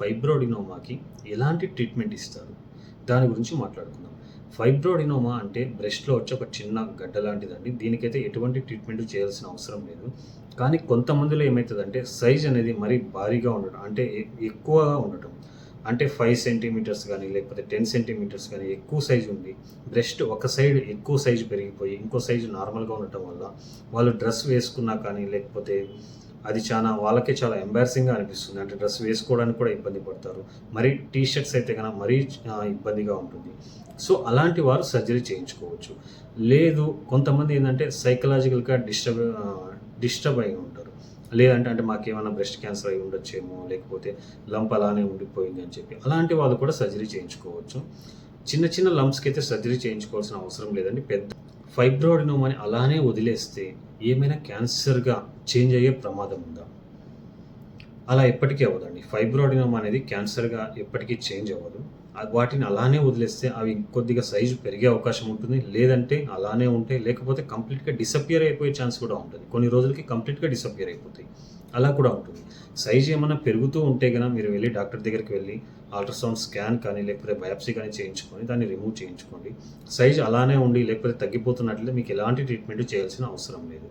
ఫైబ్రోడినోమాకి ఎలాంటి ట్రీట్మెంట్ ఇస్తారు? దాని గురించి మాట్లాడుకుందాం. ఫైబ్రోడినోమా అంటే బ్రెస్ట్లో వచ్చే ఒక చిన్న గడ్డ లాంటిదండి. దీనికైతే ఎటువంటి ట్రీట్మెంట్ చేయాల్సిన అవసరం లేదు. కానీ కొంతమందిలో ఏమవుతుందంటే సైజ్ అనేది మరీ భారీగా ఉండటం అంటే ఎ- ఎక్కువగా ఉండటం. అంటే ఫైవ్ సెంటీమీటర్స్ కానీ లేకపోతే టెన్ సెంటీమీటర్స్ కానీ ఎక్కువ సైజు ఉంది బ్రెస్ట్ ఒక సైడ్ ఎక్కువ సైజు పెరిగిపోయి ఇంకో సైజు నార్మల్గా ఉండటం వల్ల వాళ్ళు డ్రెస్ వేసుకున్నా కానీ లేకపోతే అది చాలా వాళ్ళకే చాలా ఎంబారసింగ్గా అనిపిస్తుంది. అంటే డ్రెస్ వేసుకోవడానికి కూడా ఇబ్బంది పడతారు. మరి టీ షర్ట్స్ అయితే కనుక మరీ ఇబ్బందిగా ఉంటుంది. సో అలాంటి వారు సర్జరీ చేయించుకోవచ్చు. లేదు కొంతమంది ఏంటంటే సైకలాజికల్గా డిస్టర్బ్ డిస్టర్బ్ అయి ఉంటారు. లేదంటే అంటే మాకేమైనా బ్రెస్ట్ క్యాన్సర్ అయి ఉండొచ్చేమో లేకపోతే లంప్ అలానే ఉండిపోయింది అని చెప్పి. అలాంటి వాళ్ళు కూడా సర్జరీ చేయించుకోవచ్చు. చిన్న చిన్న లంప్స్కి అయితే సర్జరీ చేయించుకోవాల్సిన అవసరం లేదండి. పెద్ద ఫైబ్రాయిడినోమాని అలానే వదిలేస్తే ఏమైనా క్యాన్సర్గా చేంజ్ అయ్యే ప్రమాదం ఉందా? అలా ఎప్పటికీ అవ్వదండి. ఫైబ్రాయిడినోమా అనేది క్యాన్సర్గా ఎప్పటికీ చేంజ్ అవ్వదు. వాటిని అలానే వదిలేస్తే అవి కొద్దిగా సైజు పెరిగే అవకాశం ఉంటుంది. లేదంటే అలానే ఉంటే లేకపోతే కంప్లీట్గా డిసపియర్ అయిపోయే ఛాన్స్ కూడా ఉంటుంది. కొన్ని రోజులకి కంప్లీట్గా డిసపియర్ అయిపోతాయి. అలా కూడా ఉంటుంది. సైజ్ ఏమైనా పెరుగుతూ ఉంటే కనుక మీరు వెళ్ళి డాక్టర్ దగ్గరికి వెళ్ళి అల్ట్రాసౌండ్ స్కాన్ కానీ లేకపోతే బయాప్సీ కానీ చేయించుకొని దాన్ని రిమూవ్ చేయించుకోండి. సైజ్ అలానే ఉండి లేకపోతే తగ్గిపోతున్నట్లయితే మీకు ఎలాంటి ట్రీట్మెంట్ చేయాల్సిన అవసరం లేదు.